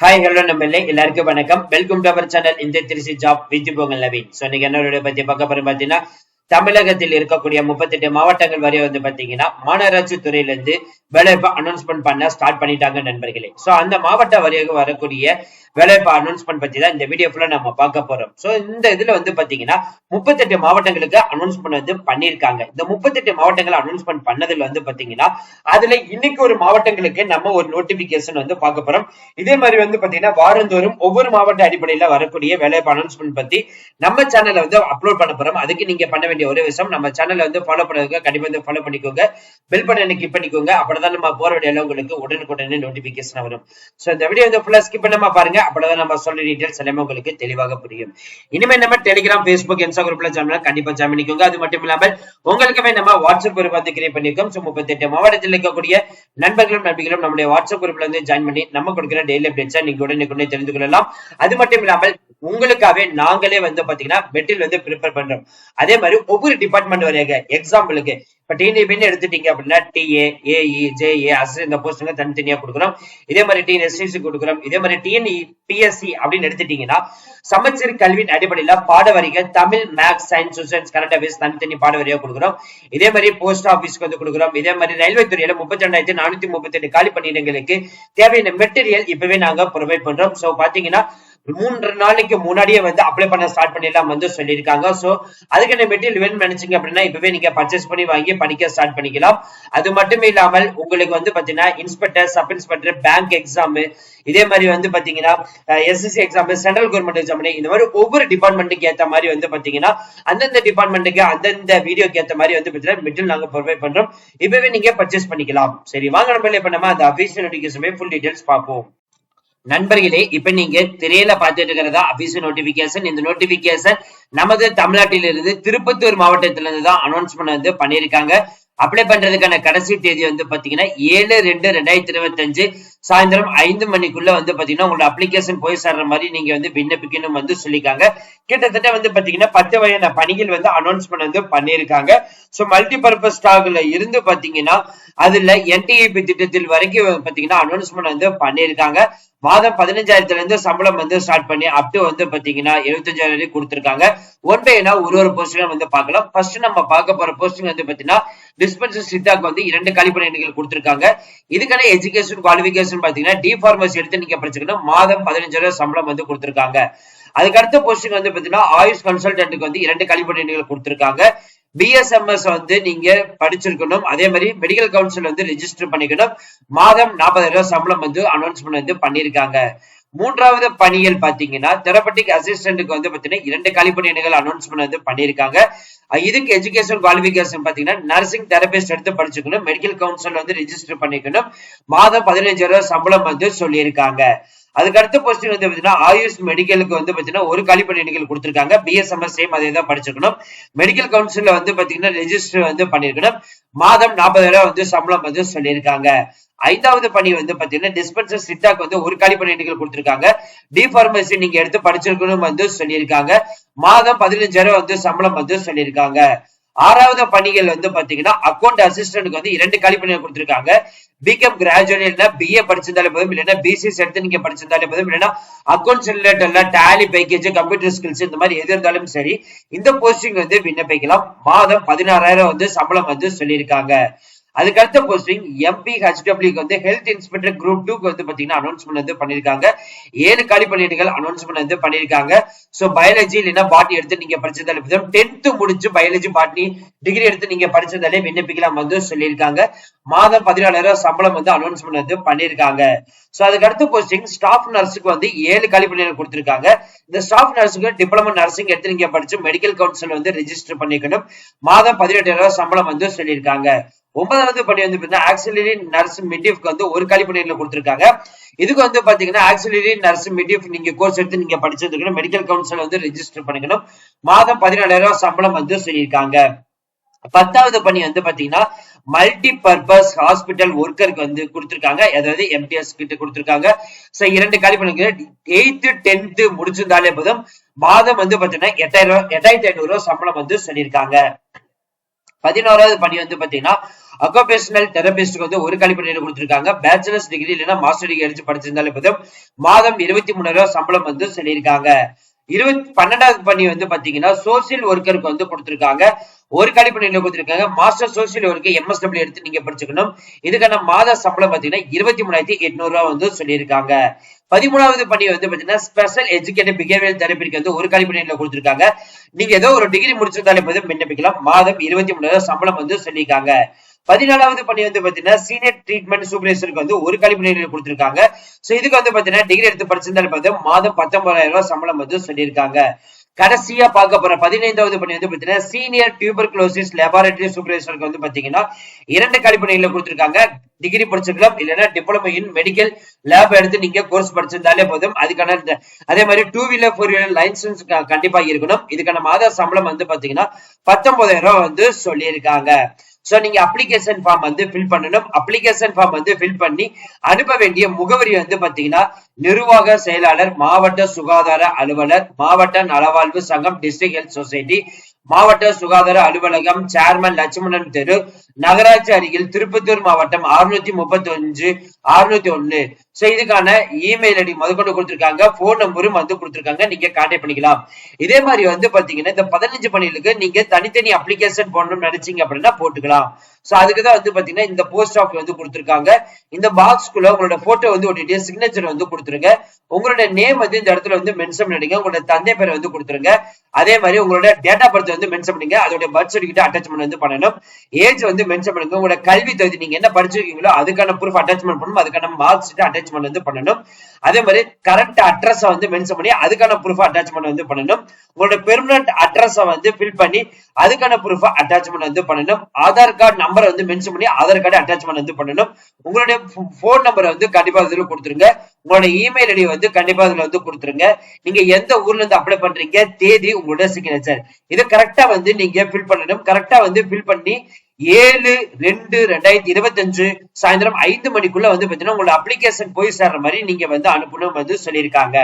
Hi hello நம்ம எல்லாருக்கும் வணக்கம். வெல்கம் டு அவர் சேனல் இந்த Trichy job with Pongal Naveen so இன்னைக்கு என்ன பத்தி பார்க்க போறோம் பார்த்தீங்கன்னா தமிழகத்தில் இருக்கக்கூடிய முப்பத்தெட்டு மாவட்டங்கள் வரை வந்து பாத்தீங்கன்னா மாநகராட்சி துறையிலிருந்து வேலைவாய்ப்பு அனௌன்ஸ்மெண்ட் பண்ண ஸ்டார்ட் பண்ணிட்டாங்க நண்பர்களே. சோ அந்த மாவட்ட வரையாக வரக்கூடிய வேலைவாய்ப்பு அனௌன்ஸ்மெண்ட் பத்தி தான் இந்த வீடியோ ஃபுல்லா நம்ம பார்க்க போறோம். சோ இந்த இதுல வந்து பாத்தீங்கன்னா முப்பத்தெட்டு மாவட்டங்களுக்கு அனௌன்ஸ்மெண்ட் வந்து பண்ணிருக்காங்க இந்த முப்பத்தெட்டு மாவட்டங்கள் அனௌன்ஸ்மெண்ட் பண்ணதுல வந்து பாத்தீங்கன்னா அதுல இன்னைக்கு ஒரு மாவட்டங்களுக்கு நம்ம ஒரு நோட்டிபிகேஷன் வந்து பார்க்க போறோம். இதே மாதிரி வந்து பாத்தீங்கன்னா வாரந்தோறும் ஒவ்வொரு மாவட்ட அடிப்படையில வரக்கூடிய வேலைவாய்ப்பு அனௌன்ஸ்மெண்ட் பத்தி நம்ம சேனல்ல வந்து அப்லோட் பண்ண போறோம். அதுக்கு நீங்க பண்ண வேண்டிய ஒரே விஷயம் நம்ம சேனல்ல வந்து ஃபாலோ பண்ணுறதுக்கு கண்டிப்பா வந்து ஃபாலோ பண்ணிக்கோங்க. பெல் பட்டனை கிளிக் பண்ணிக்கோங்க. அப்படிதான் நம்ம போற வீடியோல உங்களுக்கு உடனுக்குடனே நோட்டிபிகேஷன் வரும். சோ இந்த வீடியோ வந்து ஃபுல்லா ஸ்கிப் பண்ணாம பாருங்க. அப்பதான் நம்ம சொல்ற டீடைல்ஸ் எல்லாமே உங்களுக்கு தெளிவாக புரியும் இனிமே நம்ம டெலிகிராம் ஃபேஸ்புக் இன்ஸ்டா குரூப்ல ஜாயின் கண்டிப்பா ஜாயின் பண்ணிக்கோங்க அது மட்டும் இல்லாமல் உங்களுக்குமே நம்ம வாட்ஸ்அப் குரூப் வந்து கிரியேட் பண்ணிருக்கோம் ஸோ முப்பத்தெட்டு மாவட்டத்தில் இருக்கக்கூடிய நண்பர்களும் நண்பிகளும் நம்முடைய வாட்ஸ்அப் குரூப்ல வந்து ஜாயின் பண்ணி நம்ம கொடுக்குற டெய்லி அப்டேட்ஸை நீங்க உடனே தெரிந்து கொள்ளலாம் அது மட்டும் இல்லாமல் உங்களுக்காகவே நாங்களே வந்து பாத்தீங்கன்னா பெட்டில் வந்து ப்ரிப்பேர் பண்றோம் அதே மாதிரி ஒவ்வொரு டிபார்ட்மெண்ட் வரையாக எக்ஸாம்பிளுக்கு இப்ப டிஎன்பின்னு எடுத்துட்டீங்க அப்படின்னா டிஏ ஏஇ ஜேஏ அசு இந்த போஸ்டுங்க தனித்தனியா கொடுக்குறோம் இதே மாதிரி டிஎன்எஸ்டிசி கொடுக்குறோம் இதே மாதிரி டிஎன்இ பிஎஸ்சி அப்படின்னு எடுத்துட்டீங்கன்னா சமச்சீர் கல்வியின் அடிப்படையில பாட வரிகள் Tamil maths science socials current affairs தனித்தனி பாட வரியா கொடுக்குறோம். இதே மாதிரி போஸ்ட் ஆபீஸ்க்கு வந்து கொடுக்குறோம். இதே மாதிரி ரயில்வே துறையில முப்பத்தி ரெண்டாயிரத்தி நானூத்தி முப்பத்தி எட்டு காலி பணியிடங்களுக்கு தேவையான மெட்டீரியல் இப்பவே நாங்க ப்ரொவைட் பண்றோம். சோ பாத்தீங்கன்னா மூன்று நாளைக்கு முன்னாடியே வந்து அப்ளை பண்ண ஸ்டார்ட் பண்ணிடலாம் வந்து சொல்லியிருக்காங்க. ஸோ அதுக்கான மெட்டீரியல் வேணும் நினைச்சிங்க அப்படின்னா இப்பவே நீங்க பர்ச்சேஸ் பண்ணி வாங்கி படிக்க ஸ்டார்ட் பண்ணிக்கலாம். அது மட்டும் இல்லாமல் உங்களுக்கு வந்து பாத்தீங்கன்னா inspector sub inspector bank exam இதே மாதிரி வந்து பாத்தீங்கன்னா SSC exam central government exam இந்த மாதிரி ஒவ்வொரு டிபார்ட்மெண்ட்டுக்கு ஏத்த மாதிரி வந்து பாத்தீங்கன்னா அந்தந்த டிபார்ட்மெண்ட்டுக்கு அந்தந்த வீடியோக்கு ஏத்த மாதிரி வந்து பாத்தீங்கன்னா மெட்டீரியல் நாங்க ப்ரொவைட் பண்றோம். இப்பவே நீங்க பர்ச்சேஸ் பண்ணிக்கலாம். சரி வாங்க நம்ம இப்ப பண்ணாம அந்த அபிஷியல் நோட்டிபிகேஷன் ஃபுல் டீடைல்ஸ் பார்ப்போம். நண்பர்களே இப்ப நீங்க திரையில பார்த்துட்டு இருக்கிறதா? அபிஷியல் நோட்டிபிகேஷன் இந்த நோட்டிபிகேஷன் நமது தமிழ்நாட்டிலிருந்து திருப்பத்தூர் மாவட்டத்திலிருந்து தான் அனௌன்ஸ்மெண்ட் வந்து பண்ணியிருக்காங்க. அப்ளை பண்றதுக்கான கடைசி தேதி வந்து பாத்தீங்கன்னா ஏழு ரெண்டு ரெண்டாயிரத்தி இருபத்தி அஞ்சு சாயந்தரம் ஐந்து மணிக்குள்ள வந்து பாத்தீங்கன்னா உங்களோட அப்ளிகேஷன் போய் சேர்ற மாதிரி நீங்க வந்து விண்ணப்பிக்கணும் வந்து சொல்லிருக்காங்க கிட்டத்தட்ட வந்து பாத்தீங்கன்னா பத்து வகையான பணிகள் வந்து அனௌன்ஸ்மெண்ட் வந்து பண்ணியிருக்காங்க. ஸோ மல்டி பர்பஸ் ஸ்டாக்ல இருந்து பாத்தீங்கன்னா அதுல என்டிஐபி திட்டத்தில் வரைக்கும் பாத்தீங்கன்னா அனௌன்ஸ்மெண்ட் வந்து பண்ணியிருக்காங்க. மாதம் பதினஞ்சாயிரத்துல இருந்து சம்பளம் வந்து ஸ்டார்ட் பண்ணி அப் டு வந்து பாத்தீங்கன்னா எழுபத்தஞ்சாயிரம் வரைக்கும் கொடுத்துருக்காங்க. ஒன் பைனா ஒரு ஒரு போஸ்டிங் வந்து பார்க்கலாம். ஃபர்ஸ்ட் நம்ம பார்க்க போற போஸ்டிங் வந்து பாத்தீங்கன்னா டிஸ்பென்சர் சித்தாக்கு வந்து இரண்டு கழிப்பணிகள் கொடுத்துருக்காங்க. இதுக்கான எஜுகேஷன் குவாலிபிகேஷன் பாத்தீங்கன்னா டி ஃபார்மசி எடுத்து நீங்க படிச்சுக்கணும். மாதம் பதினஞ்சாயிரம் சம்பளம் வந்து கொடுத்துருக்காங்க. அதுக்கு அடுத்த போஸ்டிங் வந்து பாத்தீங்கன்னா ஆயுஷ் கன்சல்டன்ட்டுக்கு வந்து இரண்டு கழிப்பணிகள் கொடுத்துருக்காங்க. பிஎஸ்எம்எஸ் வந்து நீங்க படிச்சிருக்கணும். அதே மாதிரி மெடிக்கல் கவுன்சில் வந்து ரெஜிஸ்டர் பண்ணிக்கணும். மாதம் நாற்பதாயிரம் ரூபாய் சம்பளம் வந்து அனௌன்ஸ்மெண்ட் வந்து பண்ணிருக்காங்க மூன்றாவது பணிகள் பாத்தீங்கன்னா தெரபட்டிக் அசிஸ்டன்ட்டுக்கு வந்து பாத்தீங்கன்னா இரண்டு கழிப்பணிகள் அனௌன்ஸ்மெண்ட் வந்து பண்ணிருக்காங்க இதுக்கு எஜுகேஷன் குவாலிபிகேஷன் பாத்தீங்கன்னா நர்சிங் தெரபிஸ்ட் எடுத்து படிச்சுக்கணும். மெடிக்கல் கவுன்சில் வந்து ரெஜிஸ்டர் பண்ணிக்கணும். மாதம் பதினஞ்சாயிரம் ரூபாய் சம்பளம் வந்து சொல்லியிருக்காங்க. அதுக்கு அடுத்த போஸ்டிங் வந்து பாத்தீங்கன்னா ஆயுஷ் மெடிக்கலுக்கு வந்து பாத்தீங்கன்னா ஒரு காலிப்பணி எண்ணிக்கை கொடுத்திருக்காங்க. பிஎஸ்எம்எஸ் சேம் அதே தான் படிச்சிருக்கணும். மெடிக்கல் கவுன்சில்ல வந்து பாத்தீங்கன்னா ரெஜிஸ்டர் வந்து பண்ணிருக்கணும். மாதம் நாற்பதாயிரம் வந்து சம்பளம் வந்து சொல்லியிருக்காங்க. ஐந்தாவது பணி வந்து பாத்தீங்கன்னா டிஸ்பென்சர் சிட்டாக்கு வந்து ஒரு காலி எண்ணிக்கை கொடுத்திருக்காங்க. டி பார்மசி நீங்க எடுத்து படிச்சிருக்கணும் வந்து சொல்லியிருக்காங்க. மாதம் பதினஞ்சாயிரம் வந்து சம்பளம் வந்து சொல்லியிருக்காங்க. ஆறாவது பணிகள் வந்து பாத்தீங்கன்னா அக்கௌண்ட் அசிஸ்டன்ட்க்கு வந்து இரண்டு கழிப்பணிகள் கொடுத்திருக்காங்க. பிகாம் கிராஜுவேட் இல்லைன்னா பிஏ படிச்சிருந்தாலே போதும் இல்லைன்னா பிசிஎஸ் எடுத்து நீங்க படிச்சிருந்தாலே போதும் இல்லைன்னா அக்கௌண்ட்ஸ் ரிலேட்டட்ல டேலி பேக்கேஜ் கம்ப்யூட்டர் ஸ்கில்ஸ் இந்த மாதிரி எது இருந்தாலும் சரி இந்த போஸ்டிங் வந்து விண்ணப்பிக்கலாம். மாதம் பதினாறாயிரம் வந்து சம்பளம் வந்து சொல்லியிருக்காங்க. அதுக்கு அடுத்த போஸ்டிங் எம்பி ஹெச்டபிள்யூக்கு வந்து ஹெல்த் இன்ஸ்பெக்டர் குரூப் டூக்கு வந்து பாத்தீங்கன்னா அனௌன்ஸ்மெண்ட் வந்து பண்ணிருக்காங்க ஏழு காலி பணியிடங்கள் அனௌன்ஸ்மெண்ட் வந்து பண்ணிருக்காங்க சோ பயாலஜி இல்லைன்னா பாட்னி எடுத்து நீங்க படிச்சதாலே டென்த்து டென்த் முடிச்சு பயாலஜி பாட்னி டிகிரி எடுத்து நீங்க படிச்சதாலே விண்ணப்பிக்கலாம் வந்து சொல்லியிருக்காங்க. மாதம் பதினாலாயிரம் சம்பளம் வந்து அனௌன்ஸ்மெண்ட் வந்து பண்ணிருக்காங்க சோ அதுக்கு அடுத்த போஸ்டிங் ஸ்டாஃப் நர்ஸுக்கு வந்து ஏழு காலி பணியிடங்கள் கொடுத்திருக்காங்க. இந்த ஸ்டாஃப் நர்ஸுக்கு டிப்ளமோ நர்சிங் எடுத்து நீங்க படிச்சு மெடிக்கல் கவுன்சில் வந்து ரெஜிஸ்டர் பண்ணிக்கணும். மாதம் பதினெட்டாயிரம் சம்பளம் வந்து சொல்லியிருக்காங்க. ஒன்பதாவது பணி வந்து பாத்தீங்கன்னா ஆக்சிலரி நர்ஸ் மிடிஃப்க்கு வந்து ஒரு காலி பணியில இதுக்கு வந்து பாத்தீங்கன்னா ஆக்சிலரி நர்ஸ் மிடிஃப் நீங்க கோர்ஸ் எடுத்து நீங்க படிச்சிருக்கணும் மெடிக்கல் கவுன்சில் வந்து ரெஜிஸ்டர் பண்ணிக்கணும். மாதம் பதினாலாயிரம் சம்பளம் வந்து சொல்லியிருக்காங்க. பத்தாவது பணி வந்து பாத்தீங்கன்னா மல்டி பர்பஸ் ஹாஸ்பிட்டல் ஒர்க்கருக்கு வந்து கொடுத்துருக்காங்க. அதாவது எம்டிஎஸ் கிட்ட கொடுத்துருக்காங்க. சோ இரண்டு காலி பண்ணுங்க எயித்து டென்த்து முடிச்சிருந்தாலே போதும். மாதம் வந்து பாத்தீங்கன்னா எட்டாயிரம் எட்டாயிரத்தி ஐநூறு ரூபாய் சம்பளம் வந்து சொல்லியிருக்காங்க. பதினோராவது பணி வந்து பாத்தீங்கன்னா அக்கோபேஷனல் தெரபிஸ்டுக்கு வந்து ஒரு கழிப்பணியில கொடுத்திருக்காங்க. பேச்சுலர்ஸ் டிகிரி இல்லைன்னா மாஸ்டர் டிகிரி எடுத்து படிச்சிருந்தாலும் போதும். மாதம் இருபத்தி மூணு ரூபாய் சம்பளம் வந்து சொல்லியிருக்காங்க. இருபத்தி பன்னெண்டாவது பணி வந்து பாத்தீங்கன்னா சோசியல் ஒர்க்கருக்கு வந்து கொடுத்திருக்காங்க. ஒரு கழிப்பணியில கொடுத்திருக்காங்க. மாஸ்டர் சோசியல் ஒர்க்கு எம்எஸ்டபிள்யூ எடுத்து நீங்க படிச்சுக்கணும். இதுக்கான மாத சம்பளம் பாத்தீங்கன்னா இருபத்தி மூணாயிரத்தி எட்நூறு ரூபா வந்து சொல்லியிருக்காங்க. பதிமூணாவது பணி வந்து பாத்தீங்கன்னா ஸ்பெஷல் எஜுகேட்டட் பிஹேவியர் தெரப்பிக்கு வந்து ஒரு கழிப்பணியில கொடுத்திருக்காங்க. நீங்க ஏதோ ஒரு டிகிரி முடிச்சிருந்தாலே போதும் விண்ணப்பிக்கலாம். மாதம் இருபத்தி மூணாயிரம் சம்பளம் வந்து சொல்லியிருக்காங்க. பதினாலாவது பணி வந்து பாத்தீங்கன்னா சீனியர் ட்ரீட்மெண்ட் சூப்பர்வைசருக்கு வந்து ஒரு கழிப்பணியில கொடுத்திருக்காங்க. சோ இதுக்கு வந்து பாத்தீங்கன்னா டிகிரி எடுத்து படிச்சிருந்தாலும் பார்த்து மாதம் பத்தொன்பதாயிரம் ரூபாய் சம்பளம் வந்து சொல்லியிருக்காங்க. கடைசியா பார்க்க போற பதினைந்தாவது பணி வந்து பாத்தீங்கன்னா சீனியர் டியூபர்குலோசிஸ் லெபார்டரி சூப்பர்வைசருக்கு வந்து பாத்தீங்கன்னா இரண்டு கழிப்பணியில கொடுத்திருக்காங்க. டிகிரி படிச்சிருக்கலாம் இல்லைன்னா டிப்ளமோ இன் மெடிக்கல் லேப் எடுத்து நீங்க கோர்ஸ் படிச்சிருந்தாலே போதும். அதுக்கான அதே மாதிரி two wheeler four wheeler licence கண்டிப்பா இருக்கணும். இதுக்கான மாத சம்பளம் வந்து பாத்தீங்கன்னா பத்தொன்பதாயிரம் ரூபாய் வந்து சொல்லியிருக்காங்க. சோ நீங்க அப்ளிகேஷன் ஃபார்ம் வந்து ஃபில் பண்ணணும். அப்ளிகேஷன் ஃபார்ம் வந்து ஃபில் பண்ணி அனுப்ப வேண்டிய முகவரி வந்து பாத்தீங்கன்னா நிர்வாக செயலாளர் மாவட்ட சுகாதார அலுவலர் மாவட்ட நலவாழ்வு சங்கம் டிஸ்ட்ரிக்ட் ஹெல்த் சொசைட்டி மாவட்ட சுகாதார அலுவலகம் சேர்மன் லட்சுமணன் தெரு நகராட்சி அருகில் திருப்பத்தூர் மாவட்டம் அறுநூத்தி முப்பத்தி அஞ்சு அறுநூத்தி ஒண்ணு. சோ இதுக்கான இமெயில் ஐடி முதற்கொண்டு கொடுத்திருக்காங்க. போன் நம்பரும் வந்து கொடுத்திருக்காங்க. நீங்க கான்டாக்ட் பண்ணிக்கலாம். இதே மாதிரி வந்து பாத்தீங்கன்னா இந்த பதினஞ்சு பணிகளுக்கு நீங்க தனித்தனி அப்ளிகேஷன் போடணும்னு நினைச்சீங்க அப்படின்னா போட்டுக்கலாம். சோ அதுக்குதான் வந்து பாத்தீங்கன்னா இந்த போஸ்ட் ஆஃபீஸ் வந்து கொடுத்துருக்காங்க. இந்த பாக்ஸ்க்குள்ள உங்களோட போட்டோ வந்து ஒட்டிட்டு சிக்னேச்சர் வந்து கொடுத்துருங்க. உங்களோட நேம் வந்து இந்த இடத்துல வந்து மென்ஷன் பண்ணிடுங்க. உங்களோட தந்தை பேரை வந்து கொடுத்துருங்க. அதே மாதிரி உங்களோட டேட் ஆஃப் பர்த் வந்து மென்ஷன் பண்ணுங்க அதோட பர்த் சர்டிஃபிகேட் அட்டாச்மெண்ட் வந்து பண்ணணும். ஏஜ் வந்து மென்ஷன் பண்ணுங்க. உங்களோட கல்வி தகுதி நீங்க என்ன படிச்சிருக்கீங்களோ அதுக்கான ப்ரூஃப் அட்டாச்மெண்ட் பண்ணணும். அதுக்கான மார்க் ஷீட் அட்டாச்மெண்ட் வந்து பண்ணணும். அதே மாதிரி கரெக்ட் அட்ரஸ் வந்து மென்ஷன் பண்ணி அதுக்கான ப்ரூஃப் அட்டாச்மெண்ட் வந்து பண்ணணும். உங்களோட பெர்மனன்ட் அட்ரஸ வந்து ஃபில் பண்ணி அதுக்கான ப்ரூஃப் அட்டாச்மெண்ட் வந்து பண்ணணும். ஆதார் கார்டு நம்பரை வந்து மென்ஷன் பண்ணி ஆதார் கார்டு அட்டாச்மெண்ட் வந்து பண்ணணும். உங்களுடைய போன் நம்பரை வந்து கண்டிப்பா இதுல கொடுத்துருங்க. உங்களோட இமெயில் ஐடி வந்து கண்டிப்பா இதுல வந்து கொடுத்துருங்க. நீங்க எந்த ஊர்ல இருந்து அப்ளை பண்றீங்க தேதி உங்களோட சிக்னேச்சர் இது கரெக்டா வந்து நீங்க ஃபில் பண்ணணும். கரெக்டா வந்து ஃபில் பண்ணி ஏழு ரெண்டு ரெண்டாயிரத்தி இருபத்தி அஞ்சு சாயந்தரம் ஐந்து மணிக்குள்ள வந்து பாத்தீங்கன்னா உங்களோட அப்ளிகேஷன் போய் சேர்ற மாதிரி நீங்க வந்து அனுப்பணும் வந்து சொல்லியிருக்காங்க.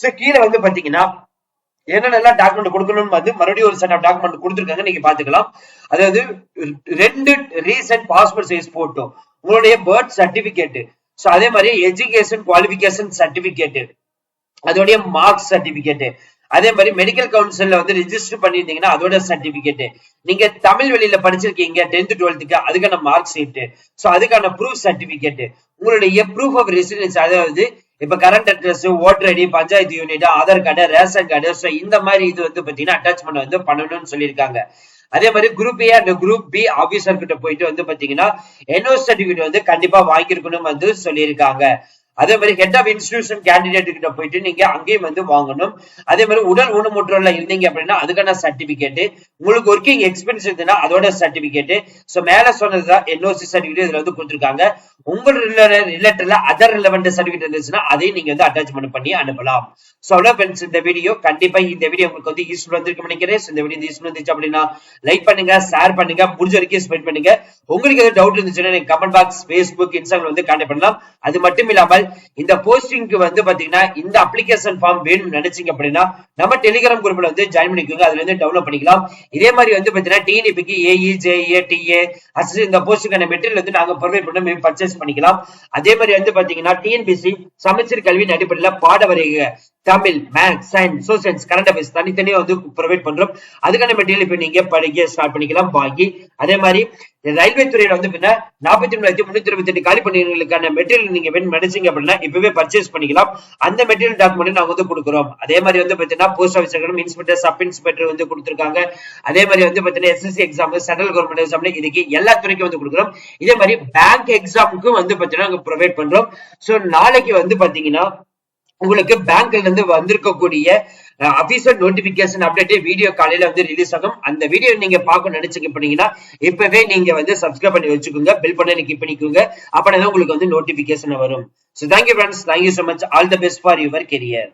சோ கீழே வந்து பாத்தீங்கன்னா என்னென்னலாம் டாக்குமெண்ட் கொடுக்கணும்னு வந்து மறுபடியும் ஒரு செட் ஆஃப் டாக்குமெண்ட் கொடுத்துருக்காங்க நீங்க பாத்துக்கலாம் அதாவது ரெண்டு ரீசெண்ட் பாஸ்போர்ட் சைஸ் போட்டோ உங்களுடைய பர்த் சர்டிபிகேட் சோ அதே மாதிரி எஜுகேஷன் குவாலிபிகேஷன் சர்டிபிகேட் அதோடைய மார்க்ஸ் சர்டிபிகேட் அதே மாதிரி மெடிக்கல் கவுன்சில்ல வந்து ரிஜிஸ்டர் பண்ணிருந்தீங்கன்னா அதோட சர்டிபிகேட் நீங்க தமிழ் வெளியில படிச்சிருக்கீங்க டென்த் டுவெல்த்துக்கு அதுக்கான மார்க் ஷீட் சோ அதுக்கான ப்ரூஃப் சர்டிபிகேட் உங்களுடைய ப்ரூஃப் ஆஃப் ரெசிடென்ஸ் அதாவது இப்ப current address voter ID panchayat unit Aadhaar card ration card so இந்த மாதிரி இது வந்து பாத்தீங்கன்னா அட்டாச்மெண்ட் வந்து பண்ணணும்னு சொல்லியிருக்காங்க. அதே மாதிரி group A and group B officer கிட்ட போயிட்டு வந்து பாத்தீங்கன்னா என்ஓ சர்டிபிகேட் வந்து கண்டிப்பா வாங்கியிருக்கணும் வந்து சொல்லியிருக்காங்க. அதே மாதிரி ஹெட் ஆஃப் இன்ஸ்டிடியூஷன் கேண்டிடேட் கிட்ட போயிட்டு நீங்க அங்கேயும் வந்து வாங்கணும். அதே மாதிரி உடல் ஊனமுற்றோர்ல இருந்தீங்க அப்படின்னா அதுக்கான சர்டிபிகேட் உங்களுக்கு ஒர்க்கிங் எக்ஸ்பீரியன்ஸ் இருந்ததுன்னா அதோட சர்டிபிகேட் சோ மேல சொன்னதுதான் என்ஓசி சர்டிபிகேட் இதுல வந்து கொடுத்துருக்காங்க. உங்க ரிலேட்டட்ல அதர் ரிலவெண்ட் சர்டிபிகேட் இருந்துச்சுன்னா அதையும் நீங்க வந்து அட்டாச்மெண்ட் பண்ணி அனுப்பலாம். சோ அவ்வளவு ஃப்ரெண்ட்ஸ் இந்த வீடியோ கண்டிப்பா இந்த வீடியோ உங்களுக்கு வந்து யூஸ்ஃபுல் வந்திருக்கு நினைக்கிறேன். இந்த வீடியோ யூஸ்ஃபுல் இருந்துச்சு அப்படின்னா லைக் பண்ணுங்க ஷேர் பண்ணுங்க முடிஞ்ச வரைக்கும் ஸ்பெண்ட் பண்ணுங்க. உங்களுக்கு எதாவது டவுட் இருந்துச்சுன்னா நீங்க கமெண்ட் பாக்ஸ் ஃபேஸ்புக் இன்ஸ்டாகிராம் வந்து கான்டாக்ட் பண்ணலாம். அது மட்டும் இல்லாமல் நீங்கள் இந்த போஸ்டிங்க்கு வந்து பாத்தீங்கன்னா இந்த அப்ளிகேஷன் ஃபார்ம் வேணும்னு நினைச்சீங்க அப்படின்னா நம்ம டெலிகிராம் குரூப்ல வந்து ஜாயின் பண்ணிக்கோங்க. அதுல இருந்து டவுன்லோட் பண்ணிக்கலாம். இதே மாதிரி வந்து பாத்தீங்கன்னா டிஎன்பிக்கு ஏஇ ஜேஏ டிஏ அசிஸ்ட் இந்த போஸ்டுக்கான மெட்டீரியல் வந்து நாங்க ப்ரொவைட் பண்ண மேம் பர்ச்சேஸ் பண்ணிக்கலாம். அதே மாதிரி வந்து பாத்தீங்கன்னா டிஎன்பிசி சமச்சீர் கல்வியின் அடிப்படையில் பாட வரைக Tamil maths science social science current affairs தனித்தனியா வந்து ப்ரொவைட் பண்றோம். அதுக்கான மெட்டீரியல் இப்ப நீங்க படிக்க ஸ்டார்ட் பண்ணிக்கலாம் பாக்கி. அதே மாதிரி ரயில்வே துறையில வந்து பின்ன நாற்பத்தி மூணாயிரத்தி முன்னூத்தி இருபத்தி எட்டு காலி பணிகளுக்கான மெட்டீரியல் நீங்க வேணும் நினைச்சீங்க அப்படின்னா இப்பவே பர்ச்சேஸ் பண்ணிக்கலாம். அந்த மெட்டீரியல் டாக்குமெண்ட் நாங்க வந்து கொடுக்குறோம். அதே மாதிரி வந்து பாத்தீங்கன்னா போஸ்ட் ஆஃபீஸர்களும் இன்ஸ்பெக்டர் சப் இன்ஸ்பெக்டர் வந்து கொடுத்துருக்காங்க. அதே மாதிரி வந்து பாத்தீங்கன்னா SSC exam central government exam இதுக்கு எல்லா துறைக்கும் வந்து கொடுக்குறோம். இதே மாதிரி பேங்க் எக்ஸாமுக்கும் வந்து பாத்தீங்கன்னா நாங்க ப்ரொவைட் பண்றோம். சோ நாளைக்கு வந்து பாத்தீங்கன்னா உங்களுக்கு பேங்க்ல இருந்து வந்திருக்கக்கூடிய அபிஷியல் நோட்டிபிகேஷன் அப்டேட் வீடியோ காலையில வந்து ரிலீஸ் ஆகும். அந்த வீடியோ நீங்க பார்க்க நினைச்சுக்க பண்ணீங்கன்னா இப்பவே நீங்க வந்து சப்ஸ்கிரைப் பண்ணி வச்சுக்கோங்க பில் பண்ணி கிளிக் பண்ணிக்கோங்க அப்பதான் உங்களுக்கு வந்து நோட்டிபிகேஷன் வரும். So thank you friends thank you so much all the best for your career